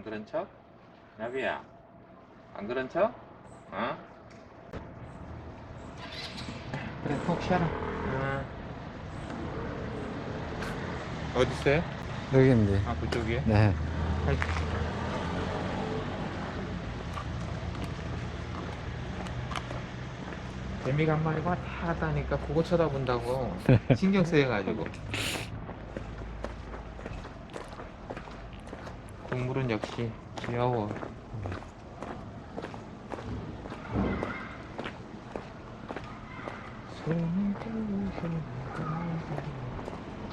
안 그런 척? 나비야 안 그런 척? 어? 그래 푹 쉬어라 응. 어디 있어요? 여기인데. 아 그쪽이에? 네. 개미가 한 마리가 왔다 갔다 하니까 그거 쳐다본다고 신경 쓰여가지고 동물은 역시 귀여워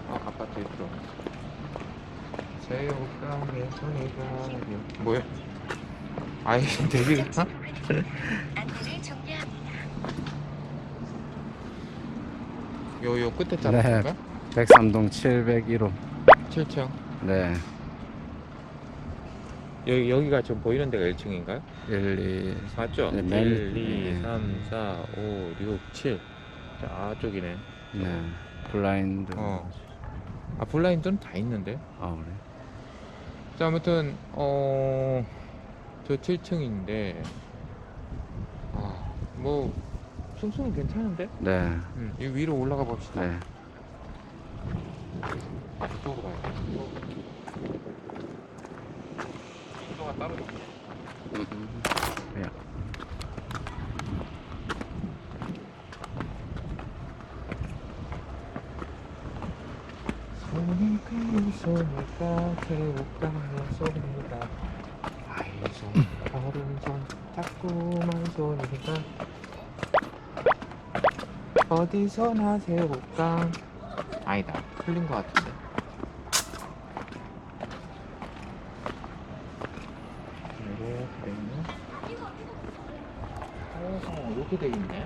어 아파트에 들어갔어 새우깡에 손이 가요 뭐야? 아이 데뷔가? 안내를 종료합니다. 요, 요 끝에 네. 자리인가? 백삼동 701호. 7층. 네. 여기, 여기가 좀 보이는 데가 1층인가요? 1, 2. 맞죠? 네, 맨- 1, 2, 네. 3, 4, 5, 6, 7. 자, 저쪽이네. 네. 블라인드. 어. 아, 블라인드는 다 있는데. 아, 그래. 자, 아무튼, 어, 저 7층인데, 아, 뭐, 층수는 괜찮은데? 네. 음, 이 위로 올라가 봅시다. 네. 아, 저쪽으로 가야 돼. 따로 있네. 야. 손이 손이가 개울가 손이가 아이손 오른손 자꾸만 손이가 어디서나 새울까 아니다 틀린 것 같은데 이렇게 돼있네 오 이렇게 돼 있네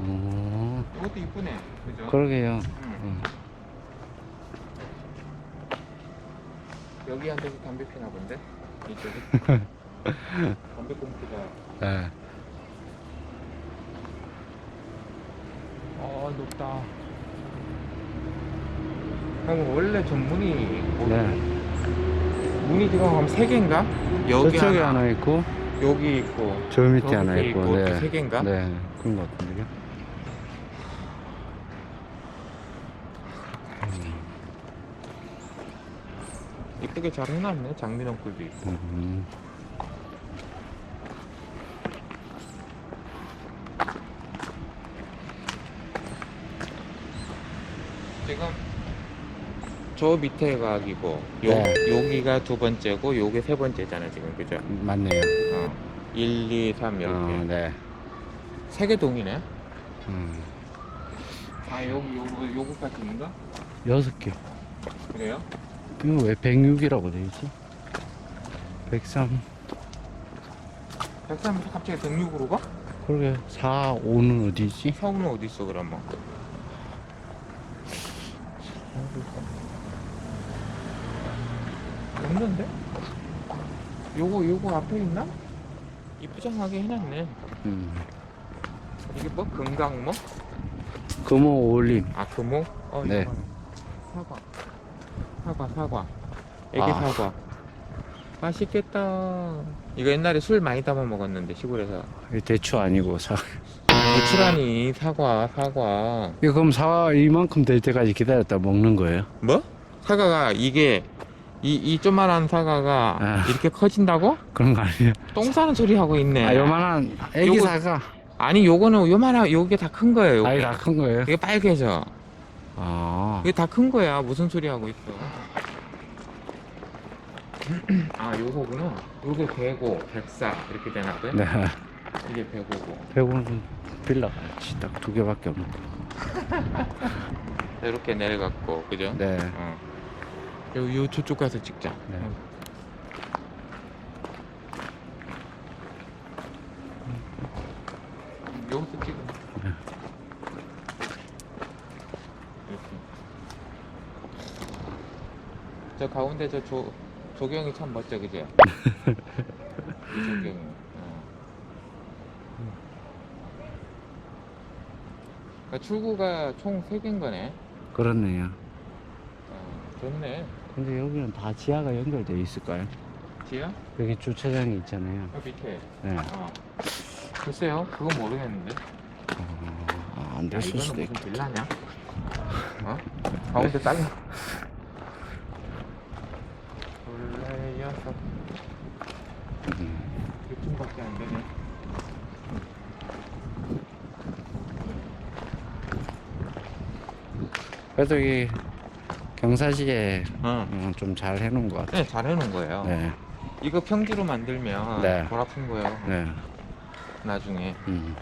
오. 이것도 이쁘네 그죠? 그러게요. 응. 음. 여기 앉아서 담배 피나 본데? 이쪽에? 담배 꽁초가 네. 아 높다 형 원래 전문이 뭐- 네. 문이 지금 한 3개인가? 여기 저쪽에 하나, 하나 있고, 여기 있고 저 밑에 저 하나 있고. 네. 세 개인가? 네. 그런 것 같은데요. 음. 이쁘게 잘 해놨네 장미랑 꿀도 있고 음. 지금 저 밑에 각이고 요, 네. 여기가 두 번째고 요게 세 번째잖아 지금 그죠? 맞네요. 어. 1, 2, 3 이렇게 어, 네. 세 개 동이네 음. 아 여기 요거 요거까지인가? 여섯 개. 그래요? 이거 왜 106이라고 돼 있지? 103. 103에서 갑자기 106으로 가? 그러게 4, 5는 어디 있지? 서울은 어디 있어 그러면? 없는데? 요거 요거 앞에 있나? 이쁘장하게 해놨네. 음. 이게 뭐 금강모? 금호 올림. 아 금호? 어 네. 이거 사과. 사과 사과. 애기 아. 사과. 맛있겠다. 이거 옛날에 술 많이 담아 먹었는데 시골에서. 이거 대추 아니고 사. 대추라니 사과 사과. 이거 그럼 사 이만큼 될 때까지 기다렸다 먹는 거예요? 뭐? 사과가 이게 이, 이 조만한 사과가 아. 이렇게 커진다고? 그런 거 아니에요? 똥 싸는 소리 하고 있네. 아 요만한 애기 요거- 사과. 아니 요거는 요만한 요게 다 큰 거예요. 요게. 아이 다 큰 거예요? 이게 빨개져. 아. 이게 다 큰 거야. 무슨 소리 하고 있어? 아 요거구나. 요게 배고 백사 이렇게 되나 봐. 네. 이게 배고고. 배고는 빌라가 딱두 개밖에 없는. 이렇게 내려갔고 그죠? 네. 어. 요, 요 저쪽 가서 찍자. 네. 어. 여기서 찍어. 네. 이렇게. 저 가운데 저 조, 조경이 참 멋져, 그죠? 이 조경이. 어. 그러니까 출구가 총 3개인 거네. 그렇네요. 어, 좋네. 근데 여기는 다 지하가 연결돼 있을까요? 뒤야? 여기 주차장이 있잖아요. 여기 밑에. 네. 어. 글쎄요, 그건 모르겠는데. 아, 안 야, 됐을 이거는 수도 무슨 있고. 빌라냐? 어? 가운데 딸려. 음. 이쯤밖에 안 되네. 그래도 여기 경사지에 어. 어, 좀잘 해놓은 것 같아요. 네, 잘 해놓은 거예요. 네. 이거 평지로 만들면 네. 덜 아픈 거예요. 네. 나중에. 음.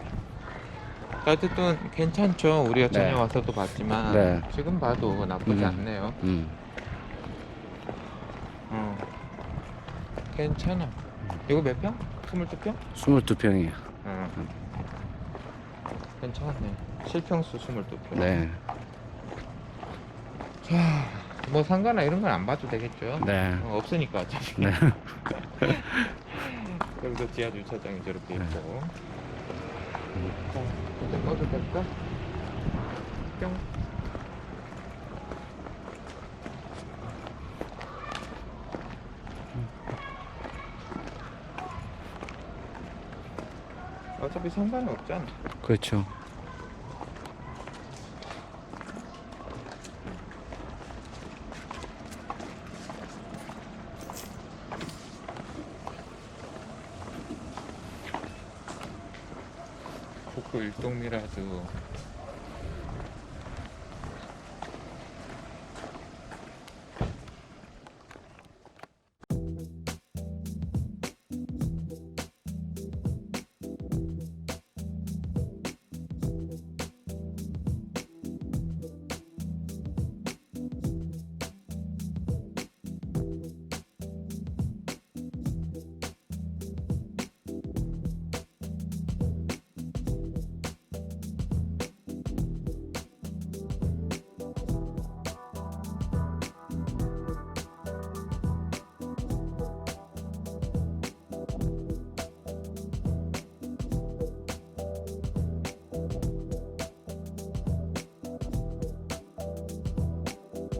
어쨌든 괜찮죠. 우리가 전에 네. 와서도 봤지만 네. 지금 봐도 나쁘지 음. 않네요. 음. 어. 괜찮아. 이거 몇 평? 22평? 22평이에요. 응. 괜찮네. 실평수 22평. 네. 자, 뭐 상가나 이런 건 안 봐도 되겠죠? 네. 어, 없으니까 어차피. 네. 여기도 지하 주차장이 저렇게 네. 있고. 자, 이제 꺼도 될까? 뿅. 어차피 상관은 없잖아. 그렇죠. 일동미라도